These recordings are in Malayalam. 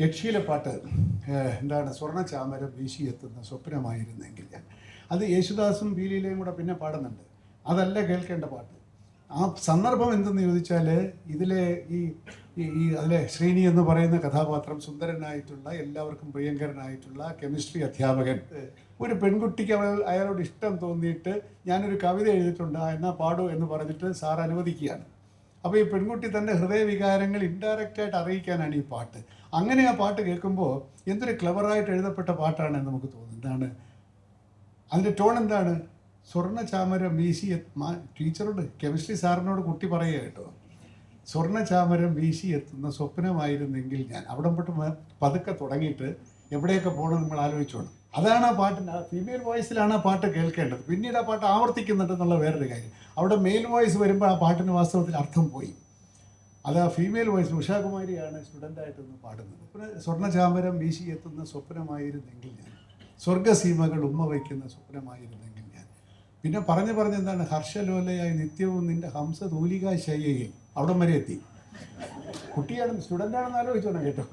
യക്ഷിയിലെ പാട്ട് എന്താണ് സ്വർണ ചാമരം വീശി എത്തുന്ന സ്വപ്നമായിരുന്നെങ്കിൽ ഞാൻ. അത് യേശുദാസും ബീലിയിലെയും കൂടെ പിന്നെ പാടുന്നുണ്ട്. അതല്ല കേൾക്കേണ്ട പാട്ട്. ആ സന്ദർഭം എന്തെന്ന് ചോദിച്ചാൽ ഇതിലെ ഈ ഈ- അതിലെ ശ്രീനി എന്ന് പറയുന്ന കഥാപാത്രം സുന്ദരനായിട്ടുള്ള എല്ലാവർക്കും പ്രിയങ്കരനായിട്ടുള്ള കെമിസ്ട്രി അധ്യാപകൻ. ഒരു പെൺകുട്ടിക്ക് അവൾ അയാളോട് ഇഷ്ടം തോന്നിയിട്ട് ഞാനൊരു കവിത എഴുതിയിട്ടുണ്ട് എന്നാ പാടൂ എന്ന് പറഞ്ഞിട്ട് സാർ അനുവദിക്കുകയാണ്. അപ്പോൾ ഈ പെൺകുട്ടി തന്റെ ഹൃദയവികാരങ്ങൾ ഇൻഡയറക്റ്റ് ആയിട്ട് അറിയിക്കാനാണ് ഈ പാട്ട്. അങ്ങനെ ആ പാട്ട് കേൾക്കുമ്പോൾ എന്തൊരു ക്ലവറായിട്ട് എഴുതപ്പെട്ട പാട്ടാണ് നമുക്ക് തോന്നുന്നത് എന്താണ്? അതിന്റെ ടോൺ എന്താണ്? സ്വർണ ചാമരം വീശി മാ- ടീച്ചറോട് കെമിസ്ട്രി സാറിനോട് കുട്ടി പറയുക കേട്ടോ. സ്വർണ ചാമരം വീശി എത്തുന്ന സ്വപ്നമായിരുന്നെങ്കിൽ ഞാൻ. അവിടെ പോട്ട് പതുക്കെ തുടങ്ങിയിട്ട് എവിടെയൊക്കെ പോകണം നമ്മൾ ആലോചിച്ചോണം. അതാണ് ആ പാട്ടിന്റെ ഫീമെയിൽ വോയിസിലാണ് ആ പാട്ട് കേൾക്കേണ്ടത്. പിന്നീട് ആ പാട്ട് ആവർത്തിക്കുന്നുണ്ട് എന്നുള്ള വേറൊരു കാര്യം. അവിടെ മെയിൽ വോയിസ് വരുമ്പോൾ ആ പാട്ടിന് വാസ്തവത്തിൽ അർത്ഥം പോയി. അത് ആ ഫീമെയിൽ വോയിസ് ഉഷാകുമാരിയാണ് സ്റ്റുഡന്റായിട്ട് നിന്ന് പാടുന്നത്. പിന്നെ സ്വർണചാമരം വീശി എത്തുന്ന സ്വപ്നമായിരുന്നെങ്കിൽ ഞാൻ. സ്വർഗസീമകൾ ഉമ്മ വയ്ക്കുന്ന സ്വപ്നമായിരുന്നെങ്കിൽ ഞാൻ. പിന്നെ പറഞ്ഞു പറഞ്ഞ് എന്താണ്? ഹർഷലോലയായി നിത്യവും നിന്റെ ഹംസ തൂലിക ശയ്യയിൽ അവിടം വരെ എത്തി. കുട്ടിയാണ് സ്റ്റുഡന്റാണെന്ന് ആലോചിച്ചോണം കേട്ടോ.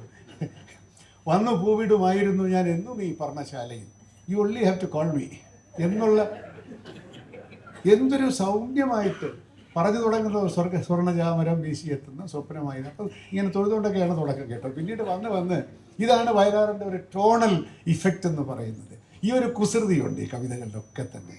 വന്നു പൂവിടുമായിരുന്നു ഞാൻ എന്നും ഈ പർണശാലയിൽ. You only have to call me എന്നുള്ള എന്തൊരു സൗമ്യമായിട്ട് പറഞ്ഞു തുടങ്ങുന്ന സ്വർഗ സ്വർണജാമരം വീശി എത്തുന്ന സ്വപ്നമായിരുന്നു. അപ്പം ഇങ്ങനെ തൊഴുതുകൊണ്ടൊക്കെയാണ് തുടക്കം കേട്ടോ പിന്നീട് വന്ന് വന്ന് ഇതാണ് വയലാറിന്റെ ഒരു ടോണൽ ഇഫക്റ്റ് എന്ന് പറയുന്നത്. ഈ ഒരു കുസൃതിയുണ്ട് ഈ കവിതകളിലൊക്കെ തന്നെ.